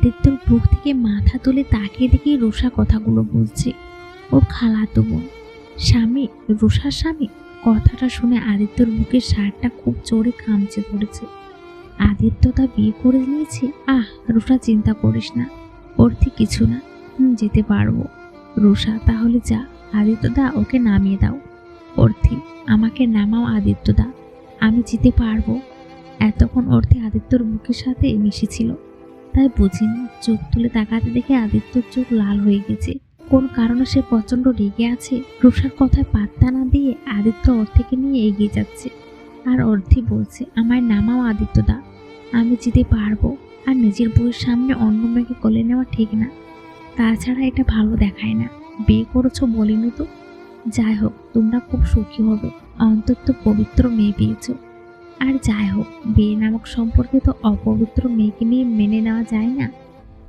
আদিত্যর বুক থেকে মাথা তুলে তাকিয়ে দেখি রুষা কথাগুলো বলছে। ওর খালাতো বোন। স্বামী, রুষার স্বামী? কথাটা শুনে আদিত্যর বুকের শার্টটা খুব জোরে কামচে ধরেছে। আদিত্য তা বিয়ে করে নিয়েছে? আহ, রুষা চিন্তা করিস না। ওর অর্থে কিছু না। হুম, যেতে পারব। রুষা, তাহলে যা। আদিত্যদা ওকে নামিয়ে দাও। অর্থে আমাকে নামাও আদিত্যদা আমি যেতে পারব। এতক্ষণ অর্থে আদিত্যর বুকের সাথে মিশেছিল। তাই বুঝিনি চোখ তুলে তাকাতে দেখে আদিত্যর চোখ লাল হয়ে গেছে। কোন কারণে সে প্রচণ্ড রেগে আছে? রুষার কথায় পাত্তা না দিয়ে আদিত্য অর্থেকে নিয়ে এগিয়ে যাচ্ছে। আর অর্থে বলছে, আমায় নামাও আদিত্যদা, আমি যেতে পারব। আর নিজের বউয়ের সামনে অন্য মেয়েকে কোলে নেওয়া ঠিক না। তাছাড়া এটা ভালো দেখায় না। বিয়ে করেছ বলিনি তো? যাই হোক, তোমরা খুব সুখী হবে। অন্তত পবিত্র মেয়ে পেয়েছ। আর যাই হোক, বিয়ে নামক সম্পর্কে তো অপবিত্র মেয়েকে নিয়ে মেনে নেওয়া যায় না।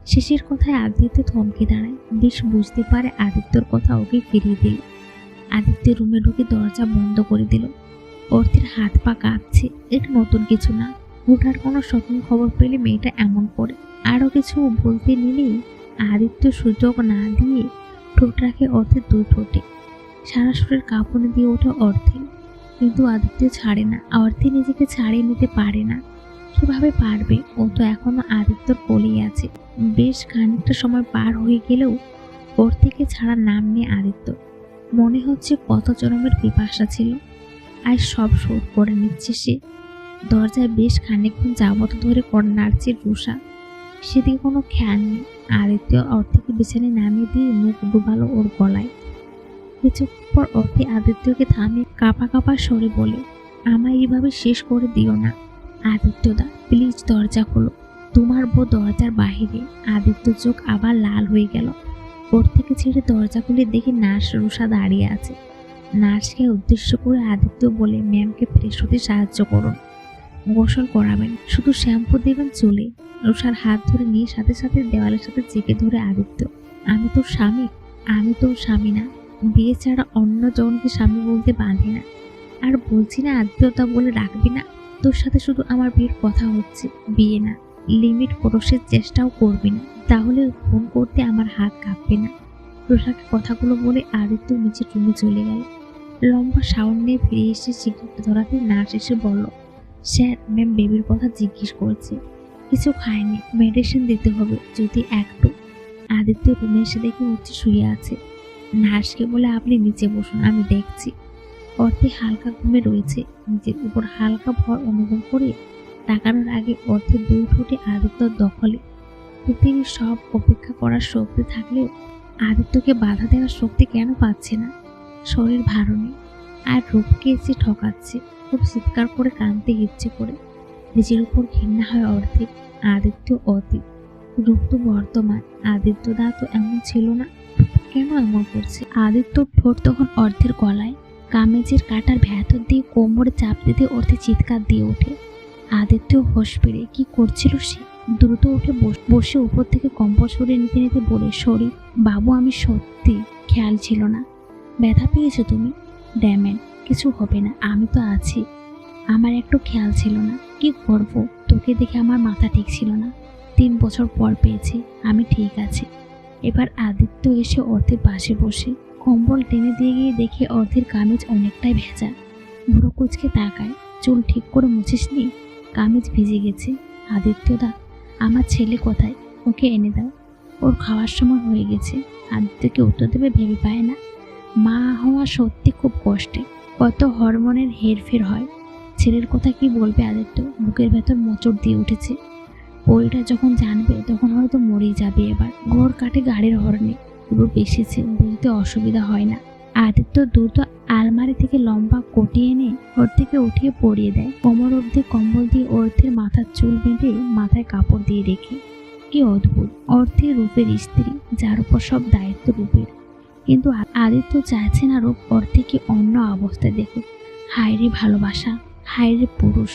শেষের কথায় আদিত্য থমকে দাঁড়ায়। বেশ বুঝতে পারে আদিত্যর কথা ওকে ফিরিয়ে দিল। আদিত্য রুমে ঢুকে দরজা বন্ধ করে দিল। অর্থের হাত পা কাঁপছে। এটা নতুন কিছু না। হুঠার কোনো স্বপ্ন খবর পেলে মেয়েটা এমন করে। আরও কিছু বলতে নিলেই আদিত্য সুযোগ না দিয়ে ঠোঁট রাখে অর্থের দুই ঠোঁটে। সারা শরীর কাঁপুনি দিয়ে ওঠে অর্থে কিন্তু আদিত্য ছাড়ে না। অর্থে নিজেকে ছাড়িয়ে নিতে পারে না। কীভাবে পারবে? ও তো এখনও আদিত্যর কোলেই আছে। বেশ খানিকটা সময় পার হয়ে গেলেও ওর থেকে ছাড়ার নাম নেই আদিত্য। মনে হচ্ছে কত জনমের পিপাসা ছিল। আর সব শোধ করে নিচ্ছে সে। দরজায় বেশ খানিকক্ষণ যাবত ধরে কর নাড়ছে রুষা সেদিকে কোনো খেয়াল নেই। আদিত্য অর্থকে বিছানায় নামিয়ে দিয়ে মুখ ডুবালো ওর গলায়। কিছুক্ষণ পর অর্থে আদিত্যকে থামিয়ে কাঁপা কাঁপা সরে বলে, আমায় এইভাবে শেষ করে দিও না। আদিত্যদা প্লিজ দরজা খোলো। তোমার বউ দরজার বাহিরে। আদিত্য চোখ আবার লাল হয়ে গেল। ওর থেকে ছেড়ে দরজা খুলে দেখি নার্স রুষা দাঁড়িয়ে আছে। নার্সকে উদ্দেশ্য করে আদিত্য বলে, ম্যামকে ফ্রেশ হতে সাহায্য করুন। গোসল করাবেন। শুধু শ্যাম্পু দেবেন চলে। রুষার হাত ধরে নিয়ে সাথে সাথে দেওয়ালের সাথে চেপে ধরে আদিত্য, আমি তোর স্বামী। আমি তোর স্বামী না। বিয়ে ছাড়া অন্য জনকে স্বামী বলতে বাঁধে না। আর বলছি না আদিত্যতা বলে রাখবি না। তোর সাথে শুধু আমার বিয়ের কথা হচ্ছে, বিয়ে না। লিমিট ক্রসের চেষ্টাও করবি না। তাহলে ফোন করতে আমার হাত কাঁপবে না। রুষাকে কথাগুলো বলে আদিত্য নিচে রুমে চলে গেল। লম্বা সাউন্ড নিয়ে ফিরে এসে সিগারেট ধরাতে নার্স এসে বলল, স্যার, ম্যাম বেবির কথা জিজ্ঞেস করেছে। কিছু খায়নি, মেডিসিন দিতে হবে যদি একটু। আদিত্য রুমে এসে দেখে উঠছে শুয়ে আছে। নার্সকে বলে, আপনি নিচে বসুন, আমি দেখছি। অর্থে হালকা ঘুমে রয়েছে। নিজের উপর হালকা ভর অনুভব করে তাকানোর আগে অর্থের দুই ঠোঁটে আদিত্যর দখলে। পৃথিবীর সব অপেক্ষা করার শক্তি থাকলেও আদিত্যকে বাধা দেওয়ার শক্তি কেন পাচ্ছে না? শরীর ভারী নেই, আর রূপকে এসে ঠকাচ্ছে, খুব চিৎকার করে কাঁদতে ইচ্ছে করে। নিজের উপর ঘৃণা হয় অর্ধেক আদিত্য অতীত। রূপ তো বর্তমান, আদিত্য দা তো এমন ছিল না। কেন এমন করছে? আদিত্যর ঠোঁট তখন অর্ধের গলায়। কামেজের কাটার ভেতর দিয়ে কোমরে চাপ দিতে অর্ধে চিৎকার দিয়ে ওঠে। আদিত্য হোশ পেরে কি করছিল সে? দ্রুত উঠে বসে উপর থেকে কম্বল সরিয়ে নিতে নিতে বলে সরি বাবু, আমি সত্যি খেয়াল ছিল না। ব্যথা পেয়েছ তুমি? ড্যামেন কিছু হবে না, আমি তো আছি। আমার একটু খেয়াল ছিল না। কি করব? তোকে দেখে আমার মাথা ঠিক ছিল না। তিন বছর পর পেয়েছি, আমি ঠিক আছি। এবার আদিত্য এসে অর্থের পাশে বসে কম্বল টেনে দিয়ে গিয়ে দেখে অর্ধের কামিজ অনেকটাই ভেজা। বুড়ো কুচকে তাকায়, চুল ঠিক করে মুছিসনি কামিজ ভিজে গেছে। আদিত্যদা আমার ছেলে কোথায়? ওকে এনে দাও। ওর খাওয়ার সময় হয়ে গেছে। আদিত্যকে উত্তর দেবে ভেবে পায় না। মা হওয়া সত্যি খুব কষ্টে। কত হরমোনের হেরফের হয়। ছেলের কথা কি বলবে আদিত্য? বুকের ভেতর মোচড় দিয়ে উঠেছে। পরিটা যখন জানবে, তখন হয়তো মরেই যাবে এবার। ঘর কাটে গাড়ির হর্নে। রূপ এসেছে বুঝতে অসুবিধা হয় না। আদিত্য দ্রুত আলমারি থেকে লম্বা কোটি এনে ওর থেকে উঠিয়ে পরিয়ে দেয়। কোমর অব্দি কম্বল দিয়ে অর্থের মাথার চুল বেঁধে মাথায় কাপড় দিয়ে রেখে। কি অদ্ভুত! অর্থের রূপের স্ত্রী, যার উপর সব দায়িত্ব রূপের। কিন্তু আদিত্য চাইছে না রূপ অর্থে কি অন্য অবস্থায় দেখুক। হায়রে ভালোবাসা হায়রে পুরুষ।